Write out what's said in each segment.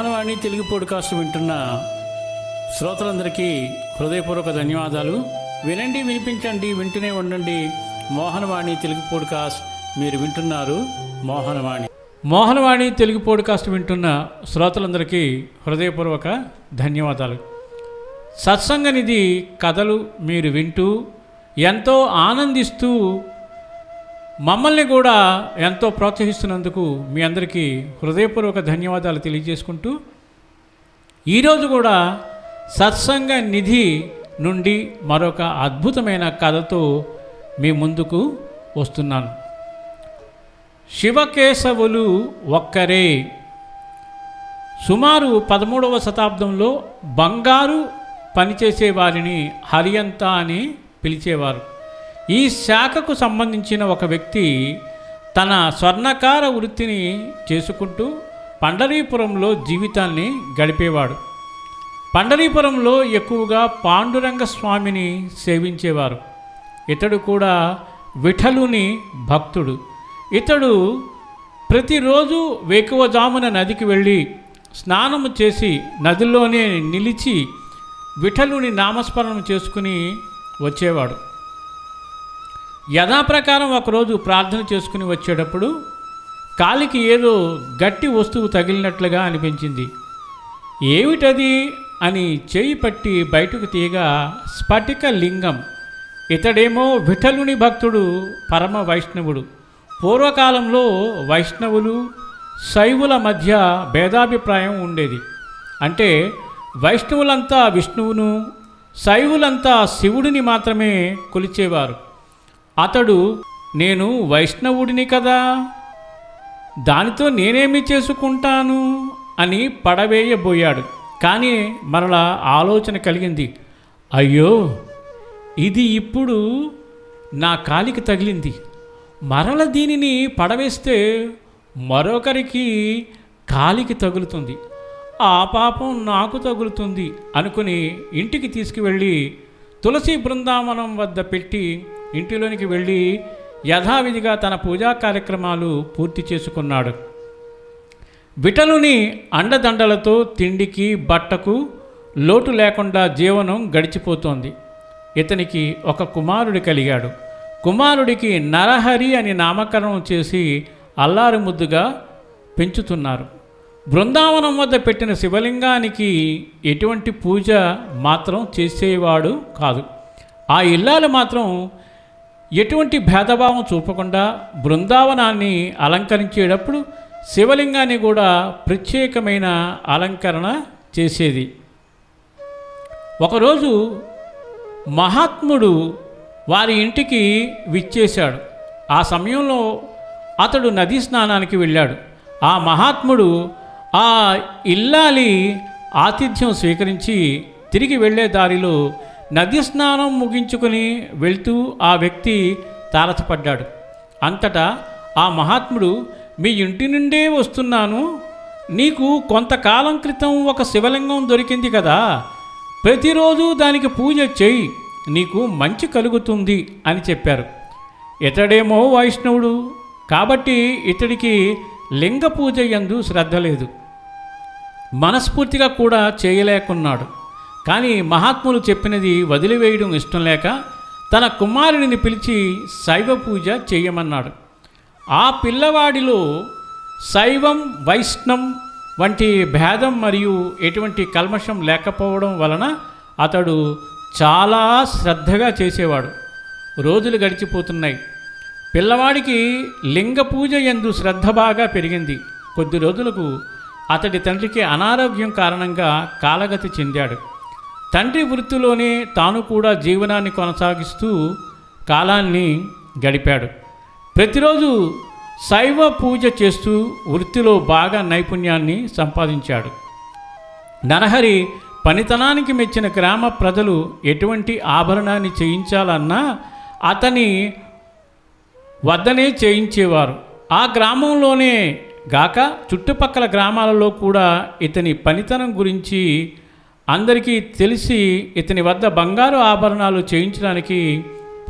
Mohanavani Telugu podcast వింటున్న శ్రోతలందరికీ హృదయపూర్వక ధన్యవాదాలు. వినండి వినిపించండి వింటూనే ఉండండి. మోహనవాణి తెలుగు పోడ్కాస్ట్ మీరు వింటున్నారు. మోహనవాణి. మోహనవాణి తెలుగు పోడ్కాస్ట్ వింటున్న శ్రోతలందరికీ హృదయపూర్వక ధన్యవాదాలు. సత్సంగనిధి కథలు మీరు వింటూ ఎంతో ఆనందిస్తూ మమ్మల్ని కూడా ఎంతో ప్రోత్సహిస్తున్నందుకు మీ అందరికీ హృదయపూర్వక ధన్యవాదాలు తెలియజేసుకుంటూ ఈరోజు కూడా సత్సంగ నిధి నుండి మరొక అద్భుతమైన కథతో మీ ముందుకు వస్తున్నాను. శివకేశవులు ఒక్కరే. సుమారు పదమూడవ శతాబ్దంలో బంగారు పనిచేసే వారిని హరియంత అని పిలిచేవారు. ఈ శాఖకు సంబంధించిన ఒక వ్యక్తి తన స్వర్ణకార వృత్తిని చేసుకుంటూ పండరీపురంలో జీవితాన్ని గడిపేవాడు. పండరీపురంలో ఎక్కువగా పాండురంగ స్వామిని సేవించేవారు. ఇతడు కూడా విఠలుని భక్తుడు. ఇతడు ప్రతిరోజు వేకువజామున నదికి వెళ్ళి స్నానము చేసి నదిలోనే నిలిచి విఠలుని నామస్మరణం చేసుకుని వచ్చేవాడు. యథాప్రకారం ఒకరోజు ప్రార్థన చేసుకుని వచ్చేటప్పుడు కాలికి ఏదో గట్టి వస్తువు తగిలినట్లుగా అనిపించింది. ఏమిటది? అని చేయి పట్టి బయటకు తీయగా స్ఫటిక లింగం. ఇతడేమో విఠలుని భక్తుడు పరమ వైష్ణవుడు. పూర్వకాలంలో వైష్ణవులు శైవుల మధ్య భేదాభిప్రాయం ఉండేది. అంటే వైష్ణవులంతా విష్ణువును శైవులంతా శివుడిని మాత్రమే కొలిచేవారు. అతడు నేను వైష్ణవుడిని కదా దానితో నేనేమి చేసుకుంటాను? అని పడవేయబోయాడు. కానీ మరలా ఆలోచన కలిగింది. అయ్యో ఇది ఇప్పుడు నా కాలికి తగిలింది. మరల దీనిని పడవేస్తే మరొకరికి కాలికి తగులుతుంది. ఆ పాపం నాకు తగులుతుంది అనుకుని ఇంటికి తీసుకువెళ్ళి తులసి బృందావనం వద్ద పెట్టి ఇంటిలోనికి వెళ్ళి యథావిధిగా తన పూజా కార్యక్రమాలు పూర్తి చేసుకున్నాడు. విటలుని అండదండలతో తిండికి బట్టకు లోటు లేకుండా జీవనం గడిచిపోతోంది. ఇతనికి ఒక కుమారుడు కలిగాడు. కుమారుడికి నరహరి అని నామకరణం చేసి అల్లారు ముద్దుగా పెంచుతున్నారు. బృందావనం వద్ద పెట్టిన శివలింగానికి ఎటువంటి పూజ మాత్రం చేసేవాడు కాదు. ఆ ఇల్లాలు మాత్రం ఎటువంటి భేదభావం చూపకుండా బృందావనాన్ని అలంకరించేటప్పుడు శివలింగాన్ని కూడా ప్రత్యేకమైన అలంకరణ చేసేది. ఒకరోజు మహాత్ముడు వారి ఇంటికి విచ్చేశాడు. ఆ సమయంలో అతడు నదీ స్నానానికి వెళ్ళాడు. ఆ మహాత్ముడు ఆ ఇల్లాలి ఆతిథ్యం స్వీకరించి తిరిగి వెళ్ళే దారిలో నది స్నానం ముగించుకొని వెళ్తూ ఆ వ్యక్తి తారసపడ్డాడు. అంతటా ఆ మహాత్ముడు మీ ఇంటి నుండే వస్తున్నాను. నీకు కొంతకాలం క్రితం ఒక శివలింగం దొరికింది కదా. ప్రతిరోజు దానికి పూజ చేయి. నీకు మంచి కలుగుతుంది అని చెప్పారు. ఇతడేమో వైష్ణవుడు. కాబట్టి ఇతడికి లింగ పూజ ఎందు శ్రద్ధ లేదు. మనస్ఫూర్తిగా కూడా చేయలేకున్నాడు. కానీ మహాత్ములు చెప్పినది వదిలివేయడం ఇష్టం లేక తన కుమారుడిని పిలిచి శైవ పూజ చేయమన్నాడు. ఆ పిల్లవాడిలో శైవం వైష్ణం వంటి భేదం మరియు ఎటువంటి కల్మషం లేకపోవడం వలన అతడు చాలా శ్రద్ధగా చేసేవాడు. రోజులు గడిచిపోతున్నాయి. పిల్లవాడికి లింగ పూజ ఎందు శ్రద్ధ బాగా పెరిగింది. కొద్ది రోజులకు అతడి తండ్రికి అనారోగ్యం కారణంగా కాలగతి చెందాడు. తండ్రి వృత్తిలోనే తాను కూడా జీవనాన్ని కొనసాగిస్తూ కాలాన్ని గడిపాడు. ప్రతిరోజు శైవ పూజ చేస్తూ వృత్తిలో బాగా నైపుణ్యాన్ని సంపాదించాడు. నరహరి పనితనానికి మెచ్చిన గ్రామ ప్రజలు ఎటువంటి ఆభరణాన్ని చేయించాలన్నా అతని వద్దనే చేయించేవారు. ఆ గ్రామంలోనే గాక చుట్టుపక్కల గ్రామాలలో కూడా ఇతని పనితనం గురించి అందరికీ తెలిసి ఇతని వద్ద బంగారు ఆభరణాలు చేయించడానికి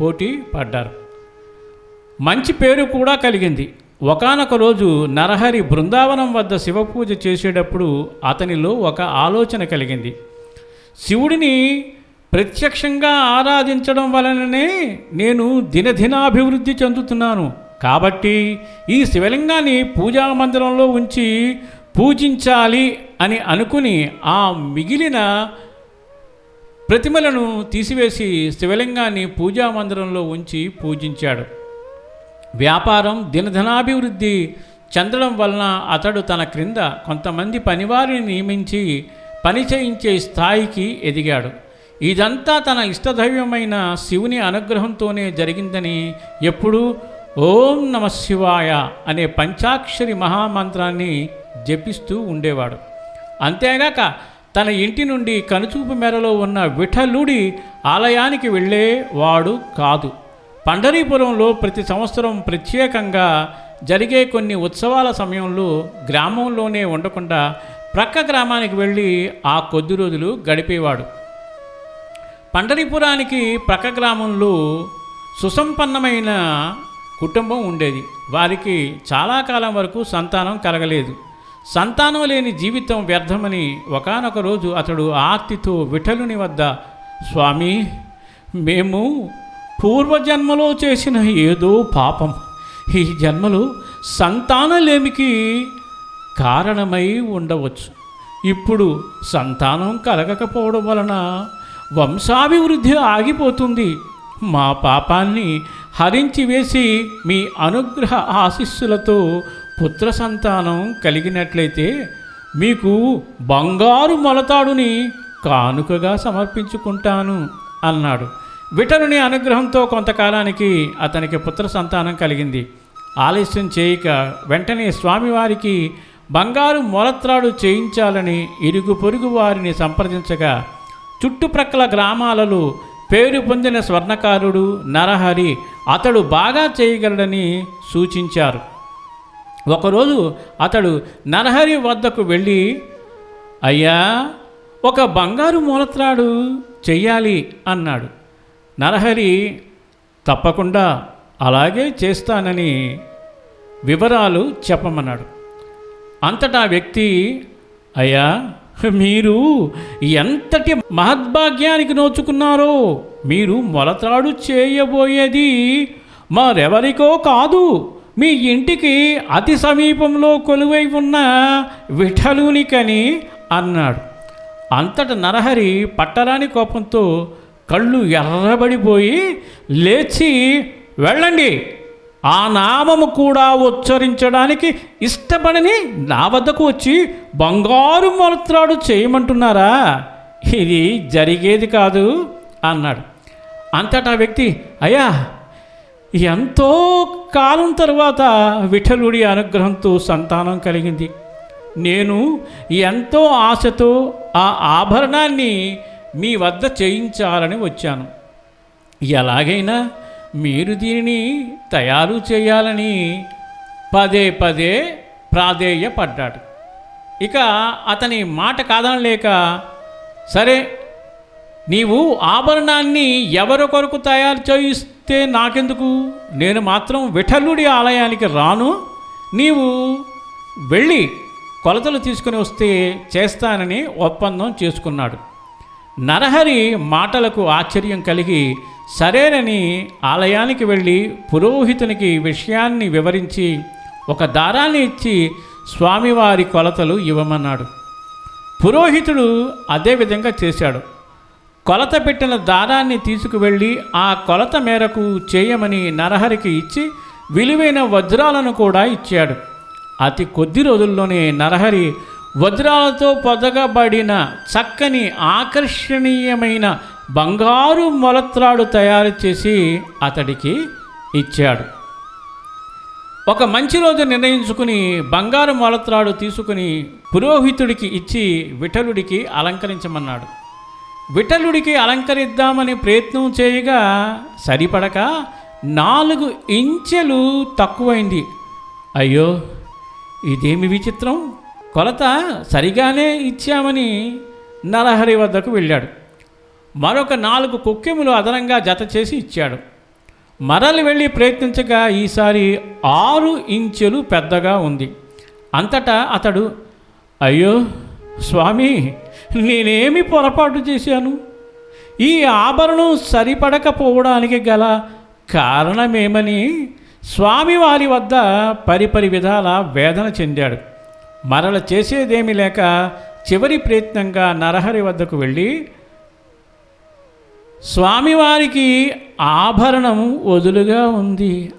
పోటీ పడ్డారు. మంచి పేరు కూడా కలిగింది. ఒకానొక రోజు నరహరి బృందావనం వద్ద శివపూజ చేసేటప్పుడు అతనిలో ఒక ఆలోచన కలిగింది. శివుడిని ప్రత్యక్షంగా ఆరాధించడం వలననే నేను దినదినాభివృద్ధి చెందుతున్నాను. కాబట్టి ఈ శివలింగాన్ని పూజా మందిరంలో ఉంచి పూజించాలి అని అనుకుని ఆ మిగిలిన ప్రతిమలను తీసివేసి శివలింగాన్ని పూజా మందిరంలో ఉంచి పూజించాడు. వ్యాపారం దినధనాభివృద్ధి చెందడం వలన అతడు తన క్రింద కొంతమంది పనివారిని నియమించి పని చేయించే స్థాయికి ఎదిగాడు. ఇదంతా తన ఇష్టదైవమైన శివుని అనుగ్రహంతోనే జరిగిందని ఎప్పుడూ ఓం నమ శివాయ అనే పంచాక్షరి మహామంత్రాన్ని జపిస్తూ ఉండేవాడు. అంతేగాక తన ఇంటి నుండి కనుచూపు మేరలో ఉన్న విఠలుడి ఆలయానికి వెళ్ళేవాడు కాదు. పండరీపురంలో ప్రతి సంవత్సరం ప్రత్యేకంగా జరిగే కొన్ని ఉత్సవాల సమయంలో గ్రామంలోనే ఉండకుండా ప్రక్క గ్రామానికి వెళ్ళి ఆ కొద్ది రోజులు గడిపేవాడు. పండరీపురానికి ప్రక్క గ్రామంలో సుసంపన్నమైన కుటుంబం ఉండేది. వారికి చాలా కాలం వరకు సంతానం కలగలేదు. సంతానం లేని జీవితం వ్యర్థమని ఒకానొక రోజు అతడు ఆర్తితో విఠలుని వద్ద స్వామి మేము పూర్వజన్మలో చేసిన ఏదో పాపం. ఈ జన్మలో సంతానలేమికి కారణమై ఉండవచ్చు. ఇప్పుడు సంతానం కలగకపోవడం వలన వంశాభివృద్ధి ఆగిపోతుంది. మా పాపాన్ని హరించి వేసి మీ అనుగ్రహ ఆశీస్సులతో పుత్ర సంతానం కలిగినట్లయితే మీకు బంగారు మొలతాడుని కానుకగా సమర్పించుకుంటాను అన్నాడు. విటనుని అనుగ్రహంతో కొంతకాలానికి అతనికి పుత్ర సంతానం కలిగింది. ఆలస్యం చేయక వెంటనే స్వామివారికి బంగారు మొలత్రాడు చేయించాలని ఇరుగు పొరుగు వారిని సంప్రదించగా చుట్టుప్రక్కల గ్రామాలలో పేరు పొందిన స్వర్ణకారుడు నరహరి అతడు బాగా చేయగలడని సూచించారు. ఒకరోజు అతడు నరహరి వద్దకు వెళ్ళి అయ్యా ఒక బంగారు మూలత్రాడు చెయ్యాలి అన్నాడు. నరహరి తప్పకుండా అలాగే చేస్తానని వివరాలు చెప్పమన్నాడు. అంతటా వ్యక్తి అయ్యా మీరు ఎంతటి మహద్భాగ్యానికి నోచుకున్నారో మీరు మొలతాడు చేయబోయేది మరెవరికో కాదు. మీ ఇంటికి అతి సమీపంలో కొలువై ఉన్న విఠలునికని అన్నాడు. అంతట నరహరి పట్టరాని కోపంతో కళ్ళు ఎర్రబడిపోయి లేచి వెళ్ళండి. ఆ నామము కూడా ఉచ్చరించడానికి ఇష్టపడని నా వద్దకు వచ్చి బంగారు మొలత్రాడు చేయమంటున్నారా? ఇది జరిగేది కాదు అన్నాడు. అంతటా వ్యక్తి అయ్యా ఎంతో కాలం తర్వాత విఠలుడి అనుగ్రహంతో సంతానం కలిగింది. నేను ఎంతో ఆశతో ఆ ఆభరణాన్ని మీ వద్ద చేయించాలని వచ్చాను. ఎలాగైనా మీరు దీనిని తయారు చేయాలని పదే పదే ప్రాధేయపడ్డాడు. ఇక అతని మాట కాదనలేక సరే నీవు ఆభరణాన్ని ఎవరి కొరకు తయారు చేయి నాకెందుకు? నేను మాత్రం విఠలుడి ఆలయానికి రాను. నీవు వెళ్ళి కొలతలు తీసుకుని వస్తే చేస్తానని ఒప్పందం చేసుకున్నాడు. నరహరి మాటలకు ఆశ్చర్యం కలిగి సరేనని ఆలయానికి వెళ్ళి పురోహితునికి విషయాన్ని వివరించి ఒక దారాన్ని ఇచ్చి స్వామివారి కొలతలు ఇవ్వమన్నాడు. పురోహితుడు అదే విధంగా చేశాడు. కొలత పెట్టిన దారాన్ని తీసుకువెళ్ళి ఆ కొలత మేరకు చేయమని నరహరికి ఇచ్చి విలువైన వజ్రాలను కూడా ఇచ్చాడు. అతి కొద్ది రోజుల్లోనే నరహరి వజ్రాలతో పొదగబడిన చక్కని ఆకర్షణీయమైన బంగారు మొలత్రాడు తయారు చేసి అతడికి ఇచ్చాడు. ఒక మంచి రోజు నిర్ణయించుకుని బంగారు మొలత్రాడు తీసుకుని పురోహితుడికి ఇచ్చి విఠలుడికి అలంకరించమన్నాడు. విఠలుడికి అలంకరిద్దామని ప్రయత్నం చేయగా సరిపడక నాలుగు ఇంచెలు తక్కువైంది. అయ్యో ఇదేమి విచిత్రం? కొలత సరిగానే ఇచ్చామని నరహరి వద్దకు వెళ్ళాడు. మరొక నాలుగు కుక్కెములు అదనంగా జత చేసి ఇచ్చాడు. మరలి వెళ్ళి ప్రయత్నించగా ఈసారి ఆరు ఇంచెలు పెద్దగా ఉంది. అంతటా అతడు అయ్యో స్వామి నేనేమి పొరపాటు చేశాను? ఈ ఆభరణం సరిపడకపోవడానికి గల కారణమేమని స్వామివారి వద్ద పరిపరి విధాల వేదన చెందాడు. మరల చేసేదేమీ లేక చివరి ప్రయత్నంగా నరహరి వద్దకు వెళ్ళి స్వామివారికి ఆభరణం వదులుగా ఉంది.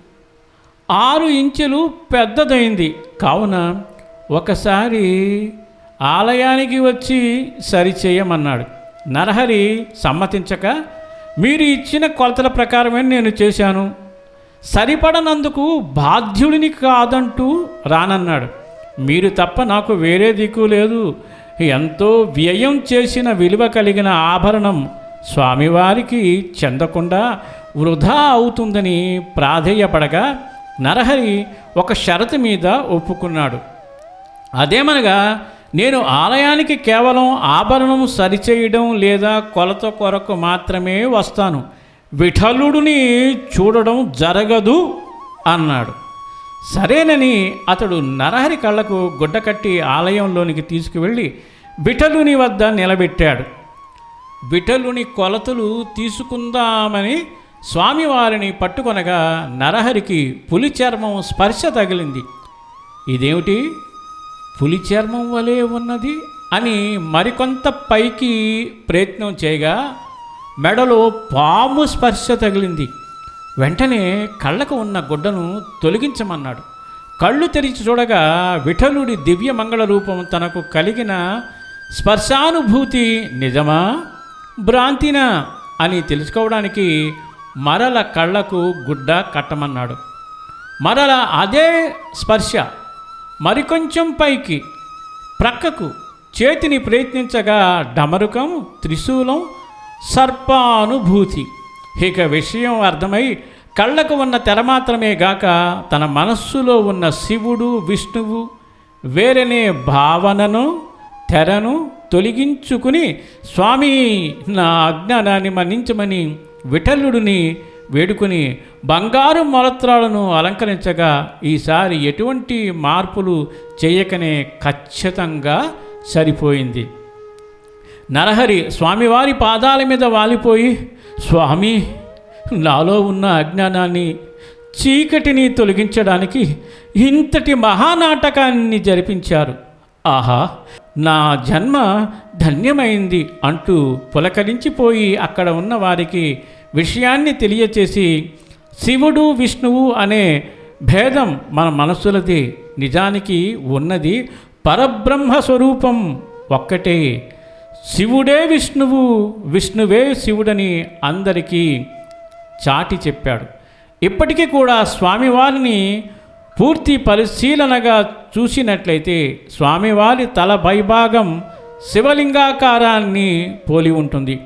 ఆరు ఇంచులు పెద్దదైంది. కావున ఒకసారి ఆలయానికి వచ్చి సరిచేయమన్నాడు. నరహరి సమ్మతించక మీరు ఇచ్చిన కొలతల ప్రకారమే నేను చేశాను. సరిపడనందుకు బాధ్యుడిని కాదంటూ రానన్నాడు. మీరు తప్ప నాకు వేరే దిక్కు లేదు. ఎంతో వ్యయం చేసిన విలువ కలిగిన ఆభరణం స్వామివారికి చెందకుండా వృధా అవుతుందని ప్రాధేయపడగా నరహరి ఒక షరతు మీద ఒప్పుకున్నాడు. అదేమనగా నేను ఆలయానికి కేవలం ఆభరణం సరిచేయడం లేదా కొలత కొరకు మాత్రమే వస్తాను. విఠలుడిని చూడడం జరగదు అన్నాడు. సరేనని అతడు నరహరి కళ్ళకు గుడ్డ కట్టి ఆలయంలోనికి తీసుకువెళ్ళి విఠలుని వద్ద నిలబెట్టాడు. విఠలుని కొలతలు తీసుకుందామని స్వామివారిని పట్టుకొనగా నరహరికి పులి చర్మం స్పర్శ తగిలింది. ఇదేమిటి? పులి చర్మం వలె ఉన్నది అని మరికొంత పైకి ప్రయత్నం చేయగా మెడలో పాము స్పర్శ తగిలింది. వెంటనే కళ్ళకు ఉన్న గుడ్డను తొలగించమన్నాడు. కళ్ళు తెరిచి చూడగా విఠలుడి దివ్య మంగళ రూపం తనకు కలిగిన స్పర్శానుభూతి నిజమా? భ్రాంతినా? అని తెలుసుకోవడానికి మరల కళ్ళకు గుడ్డ కట్టమన్నాడు. మరల అదే స్పర్శ మరికొంచెం పైకి ప్రక్కకు చేతిని ప్రయత్నించగా డమరుకం త్రిశూలం సర్పానుభూతి. ఇక విషయం అర్థమై కళ్ళకు ఉన్న తెర మాత్రమే గాక తన మనస్సులో ఉన్న శివుడు విష్ణువు వేరనే భావనను తెరను తొలగించుకుని స్వామి నా అజ్ఞానాన్ని మన్నించమని విఠలుడిని వేడుకుని బంగారు మొలత్రాలను అలంకరించగా ఈసారి ఎటువంటి మార్పులు చేయకనే ఖచ్చితంగా సరిపోయింది. నరహరి స్వామివారి పాదాల మీద వాలిపోయి స్వామి నాలో ఉన్న అజ్ఞానాన్ని చీకటిని తొలగించడానికి ఇంతటి మహానాటకాన్ని జరిపించారు. ఆహా నా జన్మ ధన్యమైంది అంటూ పులకరించిపోయి అక్కడ ఉన్న వారికి విషయాన్ని తెలియచేసి శివుడు విష్ణువు అనే భేదం మన మనస్సులది నిజానికి ఉన్నది. పరబ్రహ్మ స్వరూపం ఒక్కటే. శివుడే విష్ణువు విష్ణువే శివుడని అందరికీ చాటి చెప్పాడు. ఇప్పటికీ కూడా స్వామివారిని పూర్తి పరిశీలనగా చూసినట్లయితే స్వామివారి తల పైభాగం శివలింగాకారాన్ని పోలి ఉంటుంది.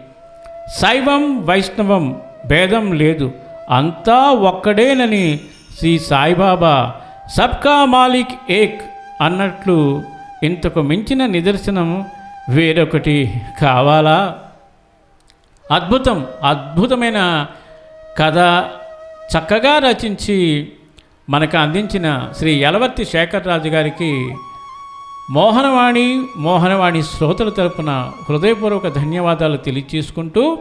శైవం వైష్ణవం భేదం లేదు. అంతా ఒక్కడేనని శ్రీ సాయిబాబా సబ్కా మాలిక్ ఏక్ అన్నట్లు ఇంతకు మించిన నిదర్శనం వేరొకటి కావాలా? అద్భుతం అద్భుతమైన కథ చక్కగా రచించి మనకు అందించిన శ్రీ యలవర్తి శేఖర్ రాజు గారికి మోహనవాణి మోహనవాణి శ్రోతల తరపున హృదయపూర్వక ధన్యవాదాలు తెలియచేసుకుంటూ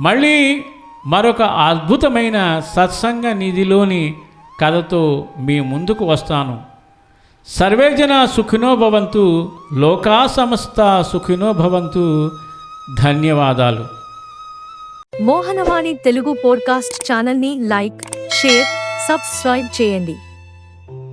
మళ్ళీ మరొక అద్భుతమైన సత్సంగ నిధిలోని కథతో మీ ముందుకు వస్తాను. సర్వేజన సుఖినో భవంతు లోకా సమస్త సుఖినో భవంతు ధన్యవాదాలు. మోహనవాణి తెలుగు పోడ్కాస్ట్ ఛానల్ని లైక్ షేర్ సబ్స్క్రైబ్ చేయండి.